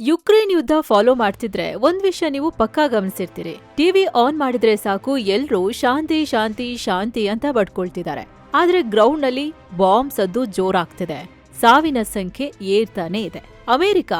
Ukraine ಯುದ್ಧ follow ಮಾಡ್ತಿದ್ರೆ ಒಂದ್ ವಿಷಯ ನೀವು ಪಕ್ಕಾ ಗಮನಿಸಿರ್ತೀರಿ. ಟಿವಿ ಆನ್ ಮಾಡಿದ್ರೆ ಸಾಕು, ಎಲ್ರೂ ಶಾಂತಿ ಶಾಂತಿ ಶಾಂತಿ ಅಂತ ಬಡ್ಕೊಳ್ತಿದ್ದಾರೆ. ಆದ್ರೆ ಗ್ರೌಂಡ್ನಲ್ಲಿ ಬಾಂಬ್ ಸದ್ದು ಜೋರಾಗ್ತಿದೆ. ಸಾವಿನ ಸಂಖ್ಯೆ ಏರ್ತಾನೆ ಇದೆ. ಅಮೆರಿಕ,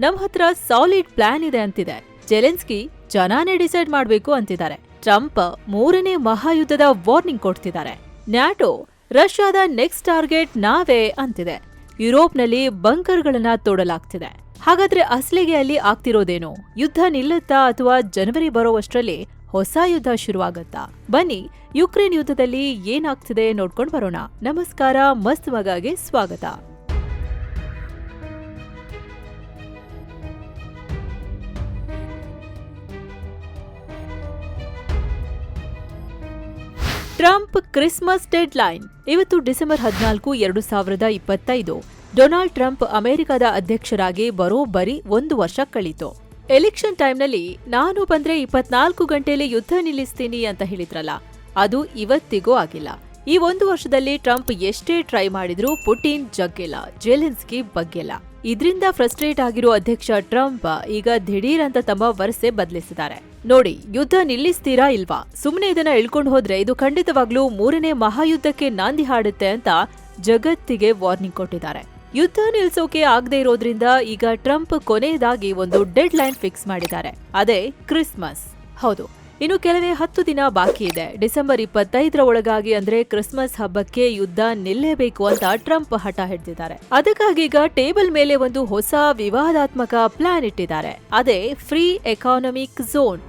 ನಮ್ ಹತ್ರ ಸಾಲಿಡ್ ಪ್ಲಾನ್ ಇದೆ ಅಂತಿದೆ. ಜೆಲೆನ್ಸ್ಕಿ ಜನಾನೇ ಡಿಸೈಡ್ ಮಾಡ್ಬೇಕು ಅಂತಿದ್ದಾರೆ. ಟ್ರಂಪ್ ಮೂರನೇ ಮಹಾಯುದ್ಧದ ವಾರ್ನಿಂಗ್ ಕೊಡ್ತಿದ್ದಾರೆ. ನ್ಯಾಟೋ ರಷ್ಯಾದ ನೆಕ್ಸ್ಟ್ ಟಾರ್ಗೆಟ್ ನಾವೇ ಅಂತಿದೆ. ಯುರೋಪ್ನಲ್ಲಿ ಬಂಕರ್ಗಳನ್ನ ತೋಡಲಾಗ್ತಿದೆ. ಹಾಗಾದ್ರೆ ಅಸಲಿಗೆ ಅಲ್ಲಿ ಆಗ್ತಿರೋದೇನು? ಯುದ್ಧ ನಿಲ್ಲುತ್ತಾ ಅಥವಾ ಜನವರಿ ಬರೋವಷ್ಟರಲ್ಲಿ ಹೊಸ ಯುದ್ಧ ಶುರುವಾಗತ್ತಾ? ಬನ್ನಿ, ಯುಕ್ರೇನ್ ಯುದ್ಧದಲ್ಲಿ ಏನಾಗ್ತಿದೆ ನೋಡ್ಕೊಂಡು ಬರೋಣ. ನಮಸ್ಕಾರ, ಮಸ್ತ್ ಮಗಾಗೆ ಸ್ವಾಗತ. Trump Christmas deadline. ಇವತ್ತು ಡಿಸೆಂಬರ್ ಹದಿನಾಲ್ಕು, ಎರಡು ಸಾವಿರದ ಇಪ್ಪತ್ತೈದು. ಡೊನಾಲ್ಡ್ ಟ್ರಂಪ್ ಅಮೆರಿಕದ ಅಧ್ಯಕ್ಷರಾಗಿ ಬರೋಬ್ಬರಿ ಒಂದು ವರ್ಷ ಕಳೀತು. ಎಲೆಕ್ಷನ್ ಟೈಮ್ನಲ್ಲಿ ನಾನು ಬಂದ್ರೆ ಇಪ್ಪತ್ನಾಲ್ಕು ಗಂಟೆಯಲ್ಲಿ ಯುದ್ಧ ನಿಲ್ಲಿಸ್ತೀನಿ ಅಂತ ಹೇಳಿದ್ರಲ್ಲ, ಅದು ಇವತ್ತಿಗೂ ಆಗಿಲ್ಲ. ಈ ಒಂದು ವರ್ಷದಲ್ಲಿ ಟ್ರಂಪ್ ಎಷ್ಟೇ ಟ್ರೈ ಮಾಡಿದ್ರೂ ಪುಟಿನ್ ಜಗ್ಗಿಲ್ಲ, ಜೆಲೆನ್ಸ್ಕಿ ಬಗ್ಗೆಲ್ಲ. ಇದರಿಂದ ಫ್ರಸ್ಟ್ರೇಟ್ ಆಗಿರೋ ಅಧ್ಯಕ್ಷ ಟ್ರಂಪ್ ಈಗ ದಿಢೀರ್ ಅಂತ ತಮ್ಮ ವರಸೆ ಬದಲಿಸಿದ್ದಾರೆ. ನೋಡಿ, ಯುದ್ಧ ನಿಲ್ಲಿಸ್ತೀರಾ ಇಲ್ವಾ? ಸುಮ್ಮನೆ ಇದನ್ನ ಇಳ್ಕೊಂಡು ಹೋದ್ರೆ ಇದು ಖಂಡಿತವಾಗ್ಲೂ ಮೂರನೇ ಮಹಾಯುದ್ಧಕ್ಕೆ ನಾಂದಿ ಹಾಡುತ್ತೆ ಅಂತ ಜಗತ್ತಿಗೆ ವಾರ್ನಿಂಗ್ ಕೊಟ್ಟಿದ್ದಾರೆ. ಯುದ್ಧ ನಿಲ್ಸೋಕೆ ಆಗದೆ ಇರೋದ್ರಿಂದ ಈಗ ಟ್ರಂಪ್ ಕೊನೆಯದಾಗಿ ಒಂದು ಡೆಡ್ ಲೈನ್ ಫಿಕ್ಸ್ ಮಾಡಿದ್ದಾರೆ. ಅದೇ ಕ್ರಿಸ್ಮಸ್. ಹೌದು, ಇನ್ನು ಕೆಲವೇ ಹತ್ತು ದಿನ ಬಾಕಿ ಇದೆ. ಡಿಸೆಂಬರ್ ಇಪ್ಪತ್ತೈದರ ಒಳಗಾಗಿ ಅಂದ್ರೆ ಕ್ರಿಸ್ಮಸ್ ಹಬ್ಬಕ್ಕೆ ಯುದ್ಧ ನಿಲ್ಲೇಬೇಕು ಅಂತ ಟ್ರಂಪ್ ಹಠ ಹಿಡಿದಿದ್ದಾರೆ. ಅದಕ್ಕಾಗಿ ಈಗ ಟೇಬಲ್ ಮೇಲೆ ಒಂದು ಹೊಸ ವಿವಾದಾತ್ಮಕ ಪ್ಲಾನ್ ಇಟ್ಟಿದ್ದಾರೆ. ಅದೇ ಫ್ರೀ ಎಕಾನಮಿಕ್ ಝೋನ್.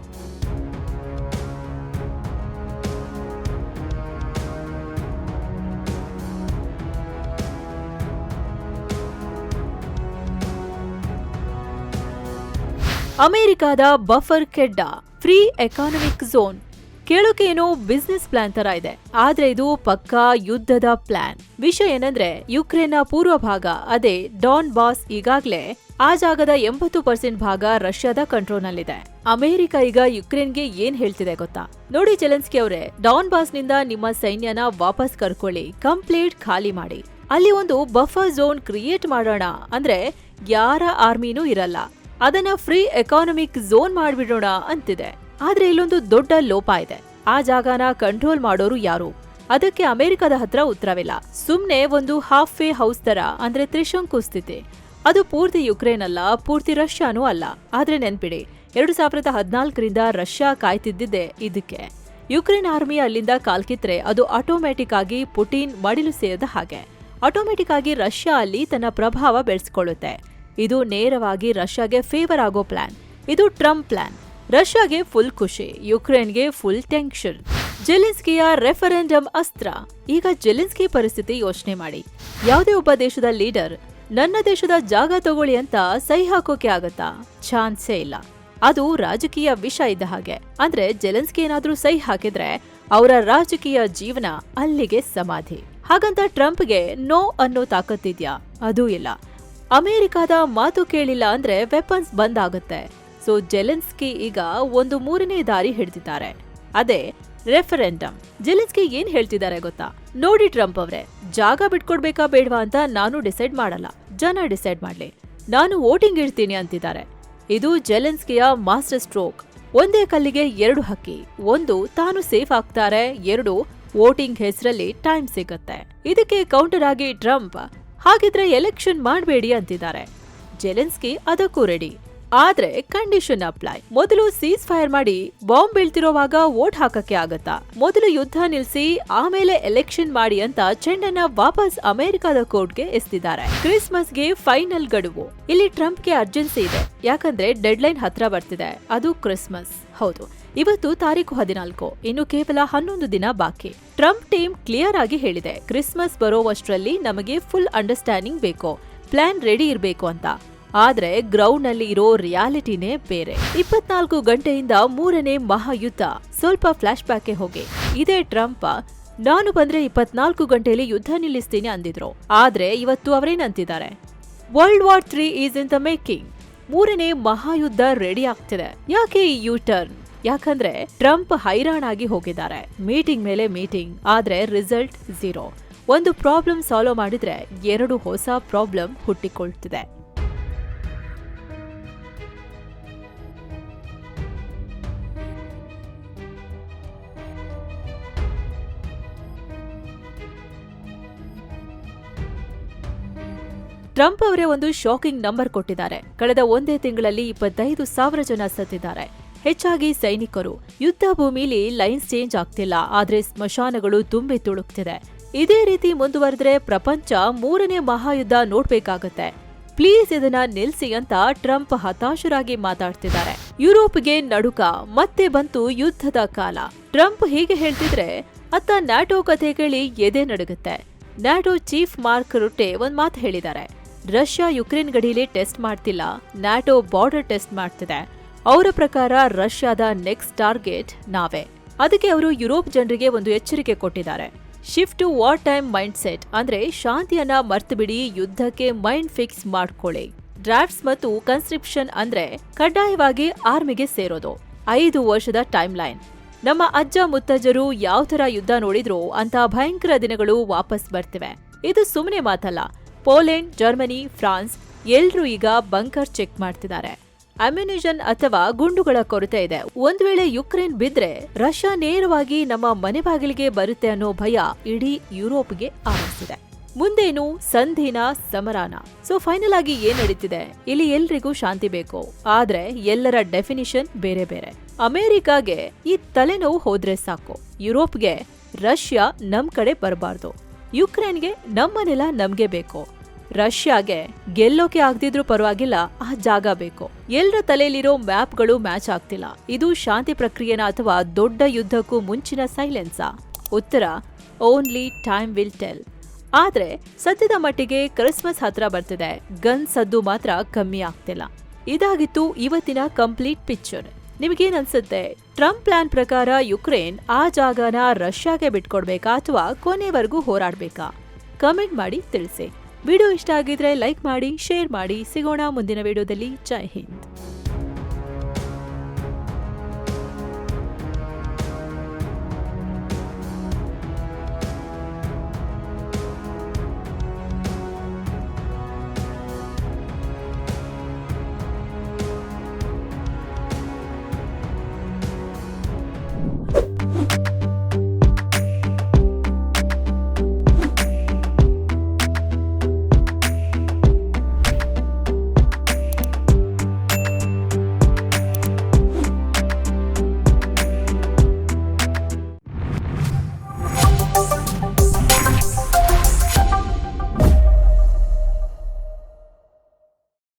ಅಮೆರಿಕಾದ ಬಫರ್ ಕೆಡ್ಡ ಫ್ರೀ ಎಕಾನಮಿಕ್ ಝೋನ್ ಕೇಳೋಕೆ ಏನೋ ಬಿಸ್ನೆಸ್ ಪ್ಲಾನ್ ತರ ಇದೆ. ಆದ್ರೆ ಇದು ಪಕ್ಕಾ ಯುದ್ಧದ ಪ್ಲಾನ್ ವಿಷಯ ಏನಂದ್ರೆ, ಯುಕ್ರೇನ್ನ ಪೂರ್ವ ಭಾಗ, ಅದೇ ಡಾನ್ ಬಾಸ್ ಈಗಾಗ್ಲೇ ಆ ಜಾಗದ ಎಂಬತ್ತು ಪರ್ಸೆಂಟ್ ಭಾಗ ರಷ್ಯಾದ ಕಂಟ್ರೋಲ್ನಲ್ಲಿದೆ ಅಮೆರಿಕ ಈಗ ಯುಕ್ರೇನ್ಗೆ ಏನ್ ಹೇಳ್ತಿದೆ ಗೊತ್ತಾ? ನೋಡಿ ಜೆಲೆನ್ಸ್ಕಿ ಅವರೇ ಡಾನ್ ಬಾಸ್ನಿಂದ ನಿಮ್ಮ ಸೈನ್ಯನ ವಾಪಸ್ ಕರ್ಕೊಳ್ಳಿ ಕಂಪ್ಲೀಟ್ ಖಾಲಿ ಮಾಡಿ. ಅಲ್ಲಿ ಒಂದು ಬಫರ್ ಝೋನ್ ಕ್ರಿಯೇಟ್ ಮಾಡೋಣ. ಅಂದ್ರೆ, ಯಾರ ಆರ್ಮಿನೂ ಇರಲ್ಲ. ಅದನ್ನ ಫ್ರೀ ಎಕಾನಮಿಕ್ ಝೋನ್ ಮಾಡಿಬಿಡೋಣ ಅಂತಿದೆ. ಆದ್ರೆ ಇಲ್ಲೊಂದು ದೊಡ್ಡ ಲೋಪ ಇದೆ. ಆ ಜಾಗನ ಕಂಟ್ರೋಲ್ ಮಾಡೋರು ಯಾರು? ಅದಕ್ಕೆ ಅಮೆರಿಕದ ಹತ್ರ ಉತ್ತರವಿಲ್ಲ. ಸುಮ್ನೆ ಒಂದು ಹಾಫ್ ವೇ ಹೌಸ್ ತರ ಅಂದ್ರೆ ತ್ರಿಶಂಕು ಸ್ಥಿತಿ. ಅದು ಪೂರ್ತಿ ಯುಕ್ರೇನ್ ಅಲ್ಲ, ಪೂರ್ತಿ ರಷ್ಯಾನೂ ಅಲ್ಲ. ಆದ್ರೆ ನೆನ್ಪಿಡಿ, ಎರಡು ಸಾವಿರದ ಹದಿನಾಲ್ಕರಿಂದ ರಷ್ಯಾ ಕಾಯ್ತಿದ್ದಿದೆ ಇದಕ್ಕೆ. ಯುಕ್ರೇನ್ ಆರ್ಮಿ ಅಲ್ಲಿಂದ ಕಾಲ್ಕಿತ್ರೆ ಅದು ಆಟೋಮ್ಯಾಟಿಕ್ ಆಗಿ ಪುಟಿನ್ ಮಡಿಲು ಸೇರಿದ ಹಾಗೆ. ಆಟೋಮ್ಯಾಟಿಕ್ ಆಗಿ ರಷ್ಯಾ ಅಲ್ಲಿ ತನ್ನ ಪ್ರಭಾವ ಬೆಳೆಸ್ಕೊಳ್ಳುತ್ತೆ. ಇದು ನೇರವಾಗಿ ರಷ್ಯಾಗೆ ಫೇವರ್ ಆಗೋ ಪ್ಲಾನ್ ಇದು ಟ್ರಂಪ್ ಪ್ಲಾನ್ ರಷ್ಯಾಗೆ ಫುಲ್ ಖುಷಿ ಯುಕ್ರೇನ್ಗೆ ಫುಲ್ ಟೆನ್ಷನ್ ಜೆಲೆನ್ಸ್ಕಿಯ ರೆಫರೆಂಡಮ್ ಅಸ್ತ್ರ. ಈಗ ಜೆಲೆನ್ಸ್ಕಿ ಪರಿಸ್ಥಿತಿ ಯೋಚನೆ ಮಾಡಿ. ಯಾವುದೇ ಒಬ್ಬ ದೇಶದ ಲೀಡರ್ ನನ್ನ ದೇಶದ ಜಾಗ ತಗೊಳ್ಳಿ ಅಂತ ಸಹಿ ಹಾಕೋಕೆ ಆಗತ್ತಾ? ಚಾನ್ಸೇ ಇಲ್ಲ. ಅದು ರಾಜಕೀಯ ವಿಷ ಇದ್ದ ಹಾಗೆ. ಅಂದ್ರೆ ಜೆಲೆನ್ಸ್ಕಿ ಏನಾದ್ರೂ ಸಹಿ ಹಾಕಿದ್ರೆ ಅವರ ರಾಜಕೀಯ ಜೀವನ ಅಲ್ಲಿಗೆ ಸಮಾಧಿ. ಹಾಗಂತ ಟ್ರಂಪ್ಗೆ ನೋ ಅನ್ನೋ ತಾಕತ್ತಿದ್ಯಾ ಅದೂ ಇಲ್ಲ. ಅಮೆರಿಕದ ಮಾತು ಕೇಳಿಲ್ಲ ಅಂದ್ರೆ ವೆಪನ್ಸ್ ಬಂದ್ ಆಗುತ್ತೆ ಸೊ ಜೆಲೆನ್ಸ್ಕಿ ಈಗ ಒಂದು ಮೂರನೇ ದಾರಿ ಹಿಡಿದಿದ್ದಾರೆ. ಅದೇ ರೆಫರೆಂಡಮ್ ಜೆಲೆನ್ಸ್ಕಿ ಏನ್ ಹೇಳ್ತಿದ್ದಾರೆ ಗೊತ್ತಾ? ನೋಡಿ ಟ್ರಂಪ್ ಅವ್ರೆ, ಜಾಗ ಬಿಟ್ಕೊಡ್ಬೇಕಾ ಬೇಡವಾ ಅಂತ ನಾನು ಡಿಸೈಡ್ ಮಾಡಲ್ಲ. ಜನ ಡಿಸೈಡ್ ಮಾಡ್ಲಿ. ನಾನು ವೋಟಿಂಗ್ ಇಡ್ತೀನಿ ಅಂತಿದ್ದಾರೆ. ಇದು ಜೆಲೆನ್ಸ್ಕಿಯ ಮಾಸ್ಟರ್ ಸ್ಟ್ರೋಕ್ ಒಂದೇ ಕಲ್ಲಿಗೆ ಎರಡು ಹಕ್ಕಿ. ಒಂದು ತಾನು ಸೇಫ್ ಆಗ್ತಾರೆ, ಎರಡು ವೋಟಿಂಗ್ ಹೆಸರಲ್ಲಿ ಟೈಮ್ ಸಿಗುತ್ತೆ. ಇದಕ್ಕೆ ಕೌಂಟರ್ ಆಗಿ ಟ್ರಂಪ್ ಹಾಗಿದ್ರೆ ಎಲೆಕ್ಷನ್ ಮಾಡಬೇಡಿ ಅಂತಿದ್ದಾರೆ. ಜೆಲೆನ್ಸ್ಕಿ ಅದಕ್ಕೂ ರೆಡಿ ಆದ್ರೆ ಕಂಡೀಷನ್ ಅಪ್ಲೈ ಮೊದಲು ಸೀಸ್ ಫೈರ್ ಮಾಡಿ ಬಾಂಬ್ ಬೀಳ್ತಿರೋವಾಗ ವೋಟ್ ಹಾಕಕ್ಕೆ ಆಗತ್ತಾ? ಮೊದಲು ಯುದ್ಧ ನಿಲ್ಸಿ, ಆಮೇಲೆ ಎಲೆಕ್ಷನ್ ಮಾಡಿ ಅಂತ ಚೆಂಡನ್ನ ವಾಪಸ್ ಅಮೆರಿಕದ ಕೋರ್ಟ್ಗೆ ಎಸ್ತಿದ್ದಾರೆ. ಕ್ರಿಸ್ಮಸ್ಗೆ ಫೈನಲ್ ಗಡುವು. ಇಲ್ಲಿ ಟ್ರಂಪ್ಗೆ ಅರ್ಜೆನ್ಸಿ ಇದೆ. ಯಾಕಂದ್ರೆ ಡೆಡ್ಲೈನ್ ಹತ್ರ ಬರ್ತಿದೆ. ಅದು ಕ್ರಿಸ್ಮಸ್ ಹೌದು. ಇವತ್ತು ತಾರೀಕು ಹದಿನಾಲ್ಕು. ಇನ್ನು ಕೇವಲ ಹನ್ನೊಂದು ದಿನ ಬಾಕಿ. ಟ್ರಂಪ್ ಟೀಮ್ ಕ್ಲಿಯರ್ ಆಗಿ ಹೇಳಿದೆ. ಕ್ರಿಸ್ಮಸ್ ಬರೋವಷ್ಟರಲ್ಲಿ ನಮಗೆ ಫುಲ್ ಅಂಡರ್ಸ್ಟ್ಯಾಂಡಿಂಗ್ ಬೇಕು. ಪ್ಲಾನ್ ರೆಡಿ ಇರಬೇಕು ಅಂತ. ಆದ್ರೆ ಗ್ರೌಂಡ್ನಲ್ಲಿ ಇರೋ ರಿಯಾಲಿಟಿನೇ ಬೇರೆ. ಇಪ್ಪತ್ನಾಲ್ಕು ಗಂಟೆಯಿಂದ ಮೂರನೇ ಮಹಾಯುದ್ಧ. ಸ್ವಲ್ಪ ಫ್ಲಾಶ್ ಬ್ಯಾಕ್ಗೆ ಹೋಗಿ. ಇದೇ ಟ್ರಂಪ್, ನಾನು ಬಂದ್ರೆ ಇಪ್ಪತ್ನಾಲ್ಕು ಗಂಟೆಯಲ್ಲಿ ಯುದ್ಧ ನಿಲ್ಲಿಸ್ತೀನಿ ಅಂದಿದ್ರು. ಆದ್ರೆ ಇವತ್ತು ಅವರೇನಂತಿದ್ದಾರೆ? World war three is in the making ಮೂರನೇ ಮಹಾಯುದ್ಧ ರೆಡಿ ಆಗ್ತಿದೆ. ಯಾಕೆ ಈ ಯು ಟರ್ನ್ ಯಾಕಂದ್ರೆ ಟ್ರಂಪ್ ಹೈರಾಣಾಗಿ ಹೋಗಿದ್ದಾರೆ. ಮೀಟಿಂಗ್ ಮೇಲೆ ಮೀಟಿಂಗ್, ಆದ್ರೆ ರಿಸಲ್ಟ್ ಝೀರೋ ಒಂದು ಪ್ರಾಬ್ಲಮ್ ಸಾಲ್ವ್ ಮಾಡಿದ್ರೆ ಎರಡು ಹೊಸ ಪ್ರಾಬ್ಲಮ್ ಹುಟ್ಟಿಕೊಳ್ತಿದೆ. ಟ್ರಂಪ್ ಅವರೇ ಒಂದು ಶಾಕಿಂಗ್ ನಂಬರ್ ಕೊಟ್ಟಿದ್ದಾರೆ. ಕಳೆದ ಒಂದೇ ತಿಂಗಳಲ್ಲಿ ಇಪ್ಪತ್ತೈದು ಸಾವಿರ ಜನ ಸತ್ತಿದ್ದಾರೆ. ಹೆಚ್ಚಾಗಿ ಸೈನಿಕರು. ಯುದ್ಧ ಭೂಮಿಲಿ ಲೈನ್ಸ್ ಚೇಂಜ್ ಆಗ್ತಿಲ್ಲ. ಆದ್ರೆ ಸ್ಮಶಾನಗಳು ತುಂಬಿ ತುಳುಕ್ತಿದೆ. ಇದೇ ರೀತಿ ಮುಂದುವರೆದ್ರೆ ಪ್ರಪಂಚ ಮೂರನೇ ಮಹಾಯುದ್ಧ ನೋಡ್ಬೇಕಾಗತ್ತೆ. ಪ್ಲೀಸ್ ಇದನ್ನ ನಿಲ್ಸಿ ಅಂತ ಟ್ರಂಪ್ ಹತಾಶರಾಗಿ ಮಾತಾಡ್ತಿದ್ದಾರೆ. ಯುರೋಪ್ಗೆ ನಡುಕ, ಮತ್ತೆ ಬಂತು ಯುದ್ಧದ ಕಾಲ. ಟ್ರಂಪ್ ಹೀಗೆ ಹೇಳ್ತಿದ್ರೆ, ಅತ್ತ ನ್ಯಾಟೋ ಕಥೆ ಕೇಳಿ ಎದೆ ನಡುಗುತ್ತೆ. ನ್ಯಾಟೋ ಚೀಫ್ ಮಾರ್ಕ್ ರುಟ್ಟೆ ಒಂದ್ ಮಾತು ಹೇಳಿದ್ದಾರೆ. ರಷ್ಯಾ ಯುಕ್ರೇನ್ ಗಡಿಲಿ ಟೆಸ್ಟ್ ಮಾಡ್ತಿಲ್ಲ. ನ್ಯಾಟೋ ಬಾರ್ಡರ್ ಟೆಸ್ಟ್ ಮಾಡ್ತಿದೆ. ಅವರ ಪ್ರಕಾರ ರಷ್ಯಾದ ನೆಕ್ಸ್ಟ್ ಟಾರ್ಗೆಟ್ ನಾವೇ. ಅದಕ್ಕೆ ಅವರು ಯುರೋಪ್ ಜನರಿಗೆ ಒಂದು ಎಚ್ಚರಿಕೆ ಕೊಟ್ಟಿದ್ದಾರೆ. Shift to war time mind set ಅಂದ್ರೆ ಶಾಂತಿಯನ್ನ ಮರ್ತು ಬಿಡಿ ಯುದ್ಧಕ್ಕೆ ಮೈಂಡ್ ಫಿಕ್ಸ್ ಮಾಡ್ಕೊಳ್ಳಿ. ಡ್ರಾಫ್ಟ್ಸ್ ಮತ್ತು ಕನ್ಸ್ಕ್ರಿಪ್ಷನ್ ಅಂದ್ರೆ ಕಡ್ಡಾಯವಾಗಿ ಆರ್ಮಿಗೆ ಸೇರೋದು. ಐದು ವರ್ಷದ ಟೈಮ್ ಲೈನ್ ನಮ್ಮ ಅಜ್ಜ ಮುತ್ತಜ್ಜರು ಯಾವ ತರ ಯುದ್ಧ ನೋಡಿದ್ರು ಅಂತ ಭಯಂಕರ ದಿನಗಳು ವಾಪಸ್ ಬರ್ತಿವೆ. ಇದು ಸುಮ್ಮನೆ ಮಾತಲ್ಲ. ಪೋಲೆಂಡ್, ಜರ್ಮನಿ, ಫ್ರಾನ್ಸ್ ಎಲ್ಲರೂ ಈಗ ಬಂಕರ್ ಚೆಕ್ ಮಾಡ್ತಿದ್ದಾರೆ. ಅಮ್ಯುನಿಷನ್ ಅಥವಾ ಗುಂಡುಗಳ ಕೊರತೆ ಇದೆ. ಒಂದ್ ವೇಳೆ ಯುಕ್ರೇನ್ ಬಿದ್ರೆ ರಷ್ಯಾ ನೇರವಾಗಿ ನಮ್ಮ ಮನೆ ಬಾಗಿಲಿಗೆ ಬರುತ್ತೆ ಅನ್ನೋ ಭಯ ಇಡೀ ಯುರೋಪ್ಗೆ ಆವರಿಸಿದೆ. ಮುಂದೇನು ಸಂಧಿನ ಸಮರಾನ. ಸೊ ಫೈನಲ್ ಆಗಿ ಏನ್ ನಡೀತಿದೆ? ಇಲ್ಲಿ ಎಲ್ರಿಗೂ ಶಾಂತಿ ಬೇಕು. ಆದ್ರೆ ಎಲ್ಲರ ಡೆಫಿನಿಷನ್ ಬೇರೆ ಬೇರೆ. ಅಮೆರಿಕಾಗೆ ಈ ತಲೆನೋವು ಹೋದ್ರೆ ಸಾಕು. ಯುರೋಪ್ಗೆ ರಷ್ಯಾ ನಮ್ ಕಡೆ ಬರಬಾರ್ದು. ಯುಕ್ರೇನ್ಗೆ ನಮ್ಮನೆಲ್ಲ ನೆಲ ನಮ್ಗೆ ಬೇಕು. ರಷ್ಯಾಗೆ ಗೆಲ್ಲೋಕೆ ಆಗ್ದಿದ್ರೂ ಪರವಾಗಿಲ್ಲ, ಆ ಜಾಗ ಬೇಕು. ಎಲ್ಲರ ತಲೆಯಲ್ಲಿರೋ ಮ್ಯಾಪ್ಗಳು ಮ್ಯಾಚ್ ಆಗ್ತಿಲ್ಲ. ಇದು ಶಾಂತಿ ಪ್ರಕ್ರಿಯೆನ ಅಥವಾ ದೊಡ್ಡ ಯುದ್ಧಕ್ಕೂ ಮುಂಚಿನ ಸೈಲೆನ್ಸಾ. ಉತ್ತರ ಓನ್ಲಿ ಟೈಮ್ ವಿಲ್ ಟೆಲ್ ಆದ್ರೆ, ಸದ್ಯದ ಮಟ್ಟಿಗೆ ಕ್ರಿಸ್ಮಸ್ ಹತ್ರ ಬರ್ತಿದೆ. ಗನ್ ಸದ್ದು ಮಾತ್ರ ಕಮ್ಮಿ ಆಗ್ತಿಲ್ಲ. ಇದಾಗಿತ್ತು ಇವತ್ತಿನ ಕಂಪ್ಲೀಟ್ ಪಿಕ್ಚರ್. ನಿಮಗೇನ್ ಅನ್ಸುತ್ತೆ? ಟ್ರಂಪ್ ಪ್ಲಾನ್ ಪ್ರಕಾರ ಯುಕ್ರೇನ್ ಆ ಜಾಗನ ರಷ್ಯಾಗೆ ಬಿಟ್ಕೊಡ್ಬೇಕಾ ಅಥವಾ ಕೊನೆವರೆಗೂ ಹೋರಾಡ್ಬೇಕಾ? ಕಮೆಂಟ್ ಮಾಡಿ ತಿಳಿಸಿ. ವಿಡಿಯೋ ಇಷ್ಟ ಆಗಿದ್ರೆ ಲೈಕ್ ಮಾಡಿ ಶೇರ್ ಮಾಡಿ. ಸಿಗೋಣ ಮುಂದಿನ ವಿಡಿಯೋದಲ್ಲಿ. ಜೈ ಹಿಂದ್.